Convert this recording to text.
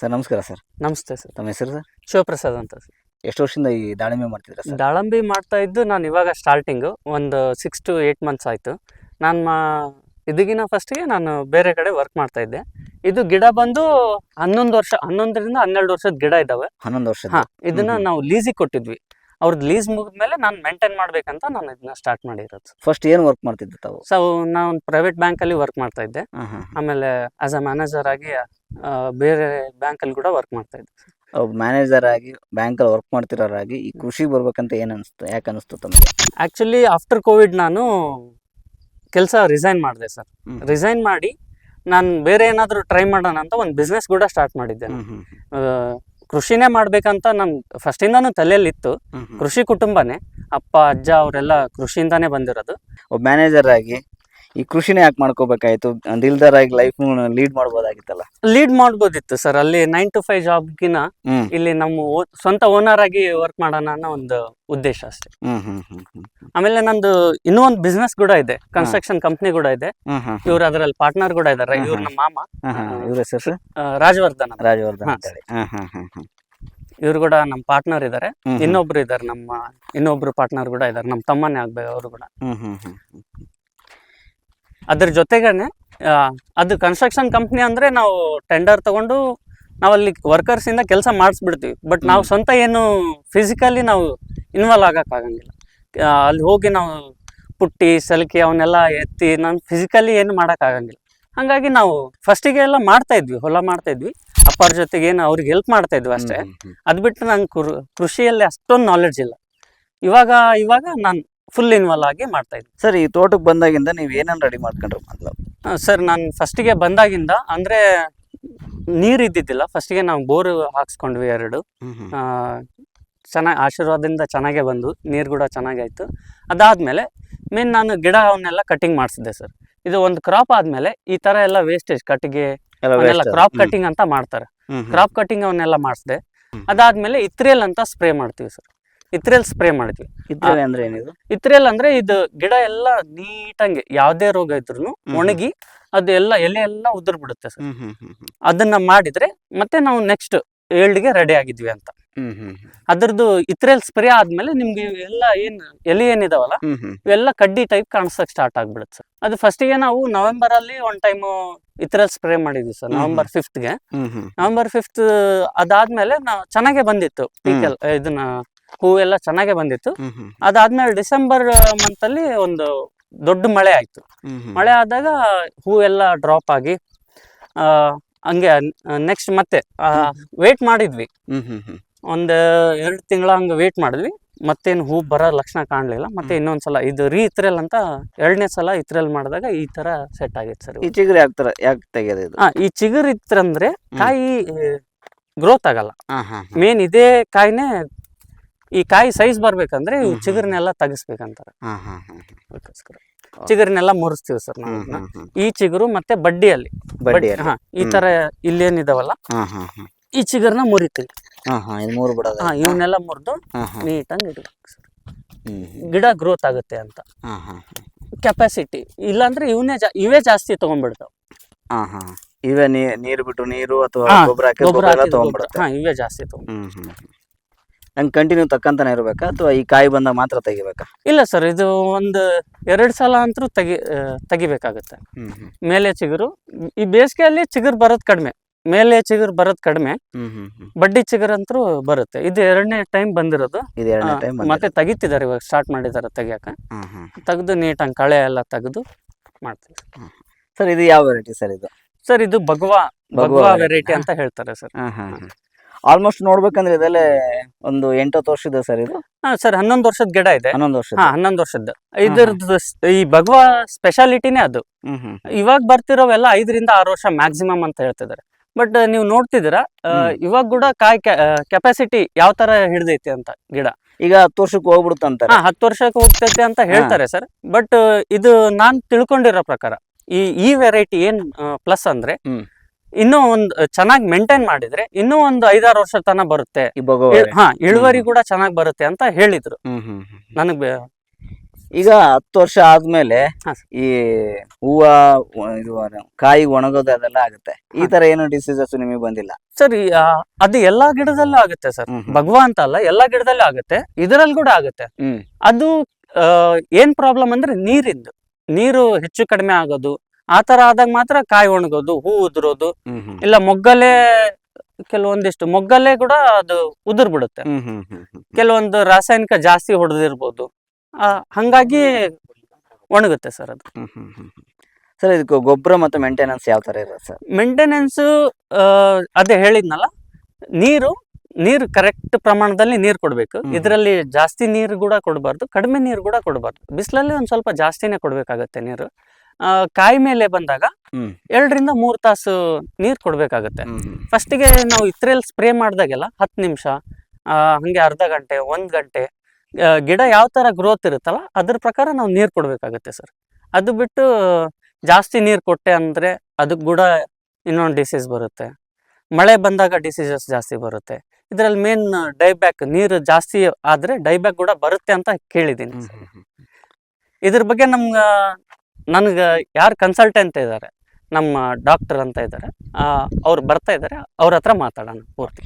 Sir ನಮಸ್ಕಾರ sir. ನಮಸ್ತೆ sir. ತಮ್ಮ ಹೆಸರು ಸರ್? ಶಿವಪ್ರಸಾದ್ ಅಂತ ಸರ್. ಎಷ್ಟು ವರ್ಷದಿಂದ ಈ ದಾಳಿಂಬೆ ಮಾಡ್ತಿದ್ರ ಸರ್? ದಾಳಂಬಿ ಮಾಡ್ತಾ ಇದ್ದು ನಾನು ಇವಾಗ ಸ್ಟಾರ್ಟಿಂಗು ಒಂದು ಸಿಕ್ಸ್ ಟು ಏಯ್ಟ್ ಮಂತ್ಸ್ ಆಯಿತು. ನಾನು ಮಾ ಇದಗಿನ ಫಸ್ಟಿಗೆ ನಾನು ಬೇರೆ ಕಡೆ ವರ್ಕ್ ಮಾಡ್ತಾ ಇದ್ದೆ. ಇದು ಗಿಡ ಬಂದು ಹನ್ನೊಂದು ವರ್ಷ ಹನ್ನೊಂದರಿಂದ ಹನ್ನೆರಡು ವರ್ಷದ ಗಿಡ ಇದ್ದಾವೆ ಹನ್ನೊಂದು ವರ್ಷ ಹಾಂ ಇದನ್ನ ನಾವು ಲೀಸಿಗೆ ಕೊಟ್ಟಿದ್ವಿ. ಅವ್ರದ್ದು ಲೀಸ್ ಮುಗಿದ್ಮೇಲೆ ನಾನು ಮೇಂಟೈನ್ ಮಾಡ್ಬೇಕಂತ ನಾನು ಇದನ್ನ ಸ್ಟಾರ್ಟ್ ಮಾಡಿರೋದು. ಫಸ್ಟ್ ಏನು ವರ್ಕ್ ಮಾಡ್ತಿದ್ದೆ ತಾವು? ಸೊ ನಾನು ಪ್ರೈವೇಟ್ ಬ್ಯಾಂಕಲ್ಲಿ ವರ್ಕ್ ಮಾಡ್ತಾ ಇದ್ದೆ. ಆಮೇಲೆ ಆಸ್ ಅ ಮ್ಯಾನೇಜರ್ ಆಗಿ ಬೇರೆ ಬ್ಯಾಂಕಲ್ಲಿ ಕೂಡ ವರ್ಕ್ ಮಾಡ್ತಾ ಇದ್ದೆ. ಮ್ಯಾನೇಜರ್ ಆಗಿ ಬ್ಯಾಂಕಲ್ಲಿ ವರ್ಕ್ ಮಾಡ್ತಿರೋರಾಗಿ ಈ ಕೃಷಿ ಬರ್ಬೇಕಂತ ಏನು ಅನಿಸ್ತು ಯಾಕೆ ಅನಿಸ್ತು ತಮಗೆ? ಆ್ಯಕ್ಚುಲಿ ಆಫ್ಟರ್ ಕೋವಿಡ್ ನಾನು ಕೆಲಸ ರಿಸೈನ್ ಮಾಡಿದೆ ಸರ್. ರಿಸೈನ್ ಮಾಡಿ ನಾನು ಬೇರೆ ಏನಾದರೂ ಟ್ರೈ ಮಾಡೋಣ ಅಂತ ಒಂದು ಬಿಸ್ನೆಸ್ ಕೂಡ ಸ್ಟಾರ್ಟ್ ಮಾಡಿದ್ದೆ ಕೃಷಿನೇ ಮಾಡ್ಬೇಕಂತ ನಮ್ ಫಸ್ಟಿಂದಾನು ತಲೆಯಲ್ಲಿ ಇತ್ತು. ಕೃಷಿ ಕುಟುಂಬನೇ. ಅಪ್ಪ ಅಜ್ಜ ಅವರೆಲ್ಲ ಕೃಷಿಯಿಂದಾನೇ ಬಂದಿರೋದು. ಒಬ್ಬ ಮ್ಯಾನೇಜರ್ ಆಗಿ ಈ ಕೃಷಿನೇ ಯಾಕೆ ಮಾಡ್ಕೋಬೇಕಾಯ್ತು? ದಿಲ್ದಾರ್ ಆಗಿ ಲೈಫ್ ಲೀಡ್ ಮಾಡ್ಬೋದಾಗಿತ್ತಲ್ಲ. ಲೀಡ್ ಮಾಡ್ಬೋದಿತ್ತು ಸರ್ ಅಲ್ಲಿ ನೈನ್ ಟು ಫೈವ್ ಜಾಬ್ಗಿನ ಹ್ಮ್. ಇಲ್ಲಿ ನಮ್ಮ ಓ- ಸ್ವಂತ ಓನರ್ ಆಗಿ ವರ್ಕ್ ಮಾಡೋಣ ಅನ್ನೋ ಒಂದು ಉದ್ದೇಶ ಅಷ್ಟೇ. ಹ್ಮ್ ಹ್ಮ್ ಹ್ಮ್ ಹ್ಮ್. ಆಮೇಲೆ ನಂದು ಇನ್ನೂ ಒಂದು ಬಿಸ್ನೆಸ್ ಕೂಡ ಇದೆ. ಕನ್ಸ್ಟ್ರಕ್ಷನ್ ಕಂಪ್ನಿ ಕೂಡ ಇದೆ. ಹ್ಮ್ ಹ್ಮ್ ಇವ್ರು ಅದರಲ್ಲಿ ಪಾರ್ಟ್ನರ್ ಕೂಡ ಇದಾರೆ. ಇವ್ರ. ನಮ್ಮ ಮಾಮ. ಹ್ಮ್ ಹ್ಮ್ ಇವ್ರ ಹೆಸರು? ಸರ್ ಆ, ರಾಜವರ್ಧನ್ ಅಂತ. ರಾಜವರ್ಧನ್ ಹಾ. ಅಂತೇಳಿ. ಹ್ಮ್ ಹ್ಮ್ ಹ್ಮ್ ಹ್ಮ್. ಇವ್ರು ಕೂಡ ನಮ್ಮ ಪಾರ್ಟ್ನರ್ ಹ್ಮ್ ಹ್ಮ್. ಇನ್ನೊಬ್ರು ಇದಾರೆ ನಮ್ಮ ಇನ್ನೊಬ್ರು ಪಾರ್ಟ್ನರ್ ಕೂಡ ಇದಾರೆ. ನಮ್ಮ ತಮ್ಮನೇ ಆಗ್ಬೇಕು ಅವರು ಕೂಡ. ಹ್ಮ್ ಹ್ಮ್ ಹ್ಮ್. ಅದ್ರ ಜೊತೆಗೇನೆ ಅದು ಕನ್ಸ್ಟ್ರಕ್ಷನ್ ಕಂಪ್ನಿ ಅಂದ್ರೆ ನಾವು ಟೆಂಡರ್ ತಗೊಂಡು ನಾವಲ್ಲಿ ವರ್ಕರ್ಸ್ ಇಂದ ಕೆಲಸ ಮಾಡಿಸ್ಬಿಡ್ತೀವಿ. ಬಟ್ ನಾವು. ಸ್ವಂತ ಏನು ಫಿಸಿಕಲಿ ನಾವು ಇನ್ವಾಲ್ವ್ ಆಗೋಕ್ಕಾಗಂಗಿಲ್ಲ ಅಲ್ಲಿ ಹೋಗಿ ನಾವು ಪುಟ್ಟಿ ಸಲಿಕೆ ಅವನ್ನೆಲ್ಲ ಎತ್ತಿ ನಾನು ಫಿಸಿಕಲಿ ಏನು ಮಾಡೋಕ್ಕಾಗಂಗಿಲ್ಲ ಹಾಗಾಗಿ ನಾವು ಫಸ್ಟಿಗೆ ಎಲ್ಲ ಮಾಡ್ತಾ ಇದ್ವಿ ಹೊಲ ಮಾಡ್ತಾ ಇದ್ವಿ. ಅಪ್ಪರ ಜೊತೆಗೆ ಏನು ಅವ್ರಿಗೆ ಹೆಲ್ಪ್ ಮಾಡ್ತಾ ಇದ್ವಿ ಅಷ್ಟೇ. ಅದು ಬಿಟ್ಟು ನಂಗೆ ಕೃಷಿಯಲ್ಲಿ ಅಷ್ಟೊಂದು ನಾಲೆಡ್ಜ್ ಇಲ್ಲ. ಇವಾಗ ಇವಾಗ ನಾನು ಫುಲ್ ಇನ್ವಾಲ್ವ್ ಆಗಿ ಮಾಡ್ತಾ ಇದ್ದೀನಿ ಸರ್ ಈ ತೋಟಕ್ಕೆ ಬಂದಾಗಿಂದ ನೀವು ಏನೇನು ರೆಡಿ ಮಾಡ್ಕೊಂಡ್ರಿ ಮೊದಲು? ಸರ್ ನಾನು ಫಸ್ಟಿಗೆ ಬಂದಾಗಿಂದ ಅಂದರೆ ನೀರು ಇದ್ದಿದ್ದಿಲ್ಲ. ಫಸ್ಟಿಗೆ ನಾವು ಬೋರ್ ಹಾಕ್ಸ್ಕೊಂಡ್ವಿ ಎರಡು. ಚೆನ್ನಾಗಿ ಆಶೀರ್ವಾದದಿಂದ ಚೆನ್ನಾಗೇ ಬಂದು ನೀರು ಕೂಡ ಚೆನ್ನಾಗಿ ಆಯಿತು. ಅದಾದಮೇಲೆ ಮೇನ್ ನಾನು ಗಿಡ ಅವನ್ನೆಲ್ಲ ಕಟಿಂಗ್ ಮಾಡಿಸಿದ್ದೆ ಸರ್. ಇದು ಒಂದು ಕ್ರಾಪ್ ಆದಮೇಲೆ ಈ ಥರ ಎಲ್ಲ ವೇಸ್ಟೇಜ್ ಕಟ್ಟಿಗೆ ಕ್ರಾಪ್ ಕಟ್ಟಿಂಗ್ ಕಟಿಂಗ್ ಅಂತ ಮಾಡ್ತಾರೆ. ಕ್ರಾಪ್ ಕಟಿಂಗ್ ಅವನ್ನೆಲ್ಲ ಮಾಡಿಸಿದೆ. ಅದಾದ್ಮೇಲೆ ಅದಾದಮೇಲೆ ಇತ್ರೇಲ್ ಅಂತ ಸ್ಪ್ರೇ ಮಾಡ್ತೀವಿ ಸರ್. ಇತ್ರೇಲ್ ಸ್ಪ್ರೇ ಮಾಡಿದ್ವಿ ಇತ್ರೆಲ್ ಅಂದ್ರೆ ಏನಿದು? ಇತ್ರೇಲ್ ಅಂದ್ರೆ ಇದು ಗಿಡ ಎಲ್ಲ ನೀಟಂಗೆ ಯಾವ್ದೇ ರೋಗ ಇದ್ರು ಒಣಗಿ ಅದು ಎಲ್ಲ ಎಲೆ ಎಲ್ಲ ಉದುರ್ ಬಿಡುತ್ತೆ ಸರ್. ಅದನ್ನ ಮಾಡಿದ್ರೆ ಮತ್ತೆ ನಾವು ನೆಕ್ಸ್ಟ್ ಏಳ್ಡಿಗೆ ರೆಡಿ ಆಗಿದ್ವಿ ಅಂತ. ಅದ್ರದ್ದು ಇತ್ರೆಲ್ ಸ್ಪ್ರೇ ಆದ್ಮೇಲೆ ನಿಮ್ಗೆ ಎಲ್ಲ ಏನ್ ಎಲೆ ಏನಿದಾವಲ್ಲ ಇವೆಲ್ಲ ಕಡ್ಡಿ ಟೈಪ್ ಕಾಣಿಸಕ್ ಸ್ಟಾರ್ಟ್ ಆಗ್ಬಿಡುತ್ತೆ ಸರ್. ಅದು ಫಸ್ಟಿಗೆ ನಾವು ನವೆಂಬರ್ ಅಲ್ಲಿ ಒನ್ ಟೈಮ್ ಇತ್ರೆಲ್ ಸ್ಪ್ರೇ ಮಾಡಿದ್ವಿ ಸರ್. ನವೆಂಬರ್ ಫಿಫ್ತ್ಗೆ. ನವೆಂಬರ್ ಫಿಫ್ತ್ ಅದಾದ್ಮೇಲೆ ಚೆನ್ನಾಗೆ ಚೆನ್ನಾಗೇ ಬಂದಿತ್ತು ಇದನ್ನ ಹೂವೆಲ್ಲ ಚೆನ್ನಾಗೆ ಬಂದಿತ್ತು. ಅದಾದ್ಮೇಲೆ ಡಿಸೆಂಬರ್ ಮಂತ್ ಅಲ್ಲಿ ಒಂದು ದೊಡ್ಡ ಮಳೆ ಆಯ್ತು. ಮಳೆ ಆದಾಗ ಹೂವೆಲ್ಲ ಡ್ರಾಪ್ ಆಗಿ ಆ, ಹಂಗೆ ನೆಕ್ಸ್ಟ್ ಮತ್ತೆ ವೇಟ್ ಮಾಡಿದ್ವಿ. ಒಂದ್ ಎರಡು ತಿಂಗಳ ಹಂಗ ವೇಟ್ ಮಾಡಿದ್ವಿ. ಮತ್ತೇನು ಹೂ ಬರೋ ಲಕ್ಷಣ ಕಾಣಲಿಲ್ಲ. ಮತ್ತೆ ಇನ್ನೊಂದ್ಸಲ ಇದು ರೀ ಇತ್ರಲ್ ಅಂತ ಎರಡನೇ ಸಲ ಇತ್ರಲ್ ಮಾಡಿದಾಗ ಈ ತರ ಸೆಟ್ ಆಗಿತ್ತು ಸರ್ ಈ ಚಿಗುರು ಯಾಕೆ ಯಾಕೆ ತೆಗೆಯೋದು ಹಾ ಈ ಚಿಗುರು ಇತ್ತಂದ್ರೆ ಕಾಯಿ ಗ್ರೋತ್ ಆಗಲ್ಲ. ಮೇನ್ ಇದೇ ಕಾಯಿನೇ ಈ ಕಾಯಿ ಸೈಜ್ ಬರ್ಬೇಕಂದ್ರೆ ಇವು. ಚಿಗುರ್ನೆಲ್ಲ ತೆಗಿಸ್ಬೇಕಂತಾರೆ. ಅದಕ್ಕೋಸ್ಕರ. ಚಿಗುರ್ನೆಲ್ಲ ಮುರಿಸ್ತೀವಿ ಸರ್ ನಾವು. ಈ ಚಿಗುರು ಮತ್ತೆ ಬಡ್ಡಿಯಲ್ಲಿ. ಬಡ್ಡಿ ಹಾ ಈ ತರ ಇಲ್ಲೇನಿದಾವಲ್ಲ. ಈ ಚಿಗುರ್ನ ಮುರಿತೀವಿ. ಮೂರು ಬಿಡೋದು ಹಾ ಇವನ್ನೆಲ್ಲ ಮುರಿದು. ನೀಟಾಗಿ ಇಡ್ಬೇಕು ಹ್ಮ್. ಗಿಡ ಗ್ರೋತ್ ಆಗುತ್ತೆ ಅಂತ. ಹಾ ಹಾ ಹಾ. ಕೆಪಾಸಿಟಿ ಇಲ್ಲಾಂದ್ರೆ ಇವನ್ನೇ ಜಾ ಇವೇ ಜಾಸ್ತಿ ತಗೊಂಡ್ಬಿಡ್ತಾವ. ಹಾ ಹಾ ಇವೇ ನೀರು ಬಿಟ್ಟು ನೀರು ಅಥವಾ ಗೊಬ್ಬರ ಹಾಕಿ ಇವೇ ಜಾಸ್ತಿ ತಗೊಂಡ್. ನಂಗೆ ಕಂಟಿನ್ಯೂ ತಕ್ಕಂತಾನೆ ಇರಬೇಕಾ? ಅಥವಾ ಈ ಕಾಯಿ ಬಂದಾಗ ಮಾತ್ರ ತೆಗಿಬೇಕಾ? ಇಲ್ಲ ಸರ್ ಇದು ಒಂದು ಎರಡು ಸಲ ಅಂತೂ ತೆಗಿ ತೆಗಿಬೇಕಾಗುತ್ತೆ. ಮೇಲೆ ಚಿಗುರು ಈ ಬೇಸಿಗೆಯಲ್ಲಿ ಚಿಗುರು ಬರೋದು ಕಡಿಮೆ. ಮೇಲೆ ಚಿಗುರು ಬರೋದು ಕಡಿಮೆ. ಬಡ್ಡಿ ಚಿಗುರು ಅಂತೂ ಬರುತ್ತೆ. ಇದು ಎರಡನೇ ಟೈಮ್ ಬಂದಿರೋದು. ಮತ್ತೆ ತೆಗಿತಿದ್ದಾರೆ ಇವಾಗ ಸ್ಟಾರ್ಟ್ ಮಾಡಿದ್ದಾರೆ ತೆಗಿಯಕ ತೆಗೆದು ನೀಟಾಗಿ ಕಳೆ ಎಲ್ಲ ತೆಗೆದು ಮಾಡ್ತೀವಿ ಸರ್ ಇದು ಯಾವ ವೆರೈಟಿ ಸರ್ ಇದು? ಸರ್ ಇದು ಭಗವಾ ಭಗವಾ ವೆರೈಟಿ ಅಂತ ಹೇಳ್ತಾರೆ ಸರ್ ಹಾ ಹಾ ಆಲ್ಮೋಸ್ಟ್ ನೋಡ್ಬೇಕಂದ್ರೆ ಇದಲ್ಲೇ ಒಂದು ಎಂಟತ್ತು ವರ್ಷದ ಸರ್ ಇದು? ಹಾ ಸರ್ ಹನ್ನೊಂದು ವರ್ಷದ ಗಿಡ ಇದೆ. ಹನ್ನೊಂದು ವರ್ಷ ಹಾ ಹನ್ನೊಂದು ವರ್ಷದ ಇದ್ರದ್ದು ಈ ಭಗವಾ ಸ್ಪೆಷಾಲಿಟಿನೇ ಅದು. ಇವಾಗ ಬರ್ತಿರೋವೆಲ್ಲ ಐದರಿಂದ ಆರು ವರ್ಷ ಮ್ಯಾಕ್ಸಿಮಮ್ ಅಂತ ಹೇಳ್ತಿದ್ದಾರೆ. ಬಟ್ ನೀವು ನೋಡ್ತಿದ್ದೀರಾ. ಇವಾಗ ಕೂಡ ಕಾಯಿ ಕೆಪಾಸಿಟಿ ಯಾವ ತರ ಹಿಡ್ದೈತಿ ಅಂತ ಗಿಡ? ಈಗ ಹತ್ತು ವರ್ಷಕ್ಕೆ ಹೋಗ್ಬಿಡುತ್ತೆ ಅಂತಾರೆ ಹಾ ಹತ್ತು ವರ್ಷಕ್ಕೆ ಹೋಗ್ತೈತೆ ಅಂತ ಹೇಳ್ತಾರೆ ಸರ್. ಬಟ್ ಇದು ನಾನ್ ತಿಳ್ಕೊಂಡಿರೋ ಪ್ರಕಾರ ಈ ಈ ವೆರೈಟಿ ಏನ್ ಪ್ಲಸ್ ಅಂದ್ರೆ. ಇನ್ನೂ ಒಂದು ಚೆನ್ನಾಗಿ ಮೇಂಟೈನ್ ಮಾಡಿದ್ರೆ ಇನ್ನೂ ಒಂದು ಐದಾರು ವರ್ಷ ತನಕ ಬರುತ್ತೆ. ಹಾ ಇಳುವರಿ ಕೂಡ ಚೆನ್ನಾಗಿ ಬರುತ್ತೆ ಅಂತ ಹೇಳಿದ್ರು. ನನಗೆ ಈಗ ಹತ್ತು ವರ್ಷ ಆದ್ಮೇಲೆ ಈ ಹೂವ ಇದು ಕಾಯಿ ಒಣಗೋದು ಅದೆಲ್ಲ ಆಗುತ್ತೆ. ಈ ತರ ಏನು ಡಿಸೀಸಸ್ ನಿಮಗೆ ಬಂದಿಲ್ಲ? ಸರ್ ಅದು ಎಲ್ಲಾ ಗಿಡದಲ್ಲೂ ಆಗುತ್ತೆ ಸರ್. ಭಗವಾ ಅಂತ ಅಲ್ಲ ಎಲ್ಲಾ ಗಿಡದಲ್ಲೂ ಆಗುತ್ತೆ. ಇದರಲ್ಲಿ ಕೂಡ ಆಗುತ್ತೆ. ಅದು ಏನ್ ಪ್ರಾಬ್ಲಮ್ ಅಂದ್ರೆ ನೀರಿಂದು. ನೀರು ಹೆಚ್ಚು ಕಡಿಮೆ ಆಗೋದು ಆ ತರ ಆದಾಗ ಮಾತ್ರ ಕಾಯಿ ಒಣಗೋದು ಹೂ ಉದುರೋದು. ಇಲ್ಲ ಮೊಗ್ಗಲೆ ಕೆಲವೊಂದಿಷ್ಟು ಮೊಗ್ಗಲೆ ಕೂಡ ಅದು ಉದುರ್ ಬಿಡುತ್ತೆ ಕೆಲವೊಂದು ರಾಸಾಯನಿಕ ಜಾಸ್ತಿ ಹೊಡೆದಿರ್ಬೋದು. ಹಂಗಾಗಿ ಒಣಗುತ್ತೆ ಸರ್ ಅದು. ಸರ್ ಇದಕ್ಕೆ ಗೊಬ್ಬರ ಮತ್ತು ಮೇಂಟೆನೆನ್ಸ್ ಯಾವ ತರ ಇರುತ್ತೆ ಸರ್? ಮೇಂಟೆನೆನ್ಸ್ ಅದೇ ಹೇಳಿದ್ನಲ್ಲ ನೀರು ನೀರು ಕರೆಕ್ಟ್ ಪ್ರಮಾಣದಲ್ಲಿ ನೀರು ಕೊಡಬೇಕು. ಇದರಲ್ಲಿ ಜಾಸ್ತಿ ನೀರು ಕೂಡ ಕೊಡಬಾರ್ದು ಕಡಿಮೆ ನೀರು ಕೂಡ ಕೊಡಬಾರ್ದು. ಬಿಸಿಲಲ್ಲಿ ಒಂದು ಸ್ವಲ್ಪ ಜಾಸ್ತಿನೇ ಕೊಡಬೇಕಾಗತ್ತೆ ನೀರು. ಕಾಯಿ ಮೇಲೆ ಬಂದಾಗ. ಎರಡರಿಂದ ಮೂರ್ ತಾಸು ನೀರು ಕೊಡಬೇಕಾಗತ್ತೆ. ಫಸ್ಟಿಗೆ ನಾವು ಇತ್ರೆಯಲ್ಲಿ ಸ್ಪ್ರೇ ಮಾಡಿದಾಗೆಲ್ಲ ಹತ್ತು ನಿಮಿಷ ಹಂಗೆ ಅರ್ಧ ಗಂಟೆ ಒಂದ್ ಗಂಟೆ ಗಿಡ ಯಾವ ತರ ಗ್ರೋತ್ ಇರುತ್ತಲ್ಲ ಅದ್ರ ಪ್ರಕಾರ ನಾವು ನೀರು ಕೊಡ್ಬೇಕಾಗತ್ತೆ ಸರ್. ಅದು ಬಿಟ್ಟು ಜಾಸ್ತಿ ನೀರು ಕೊಟ್ಟೆ ಅಂದ್ರೆ ಅದಕ್ಕೆ ಕೂಡ ಇನ್ನೊಂದು ಡಿಸೀಸ್ ಬರುತ್ತೆ. ಮಳೆ ಬಂದಾಗ ಡಿಸೀಸಸ್ ಜಾಸ್ತಿ ಬರುತ್ತೆ. ಇದರಲ್ಲಿ ಮೇನ್ ಡೈಬ್ಯಾಕ್ ನೀರು ಜಾಸ್ತಿ ಆದರೆ ಡೈಬ್ಯಾಕ್ ಕೂಡ ಬರುತ್ತೆ ಅಂತ ಕೇಳಿದ್ದೀನಿ ಹ್ಮ್. ಇದ್ರ ಬಗ್ಗೆ ನಮ್ಗೆ ನನಗೆ ಯಾರು ಕನ್ಸಲ್ಟೆಂಟ್ ಇದ್ದಾರೆ ನಮ್ಮ ಡಾಕ್ಟರ್ ಅಂತ ಇದ್ದಾರೆ ಅವ್ರು ಬರ್ತಾ ಇದ್ದಾರೆ ಅವ್ರ ಹತ್ರ ಮಾತಾಡೋಣ ಪೂರ್ತಿ.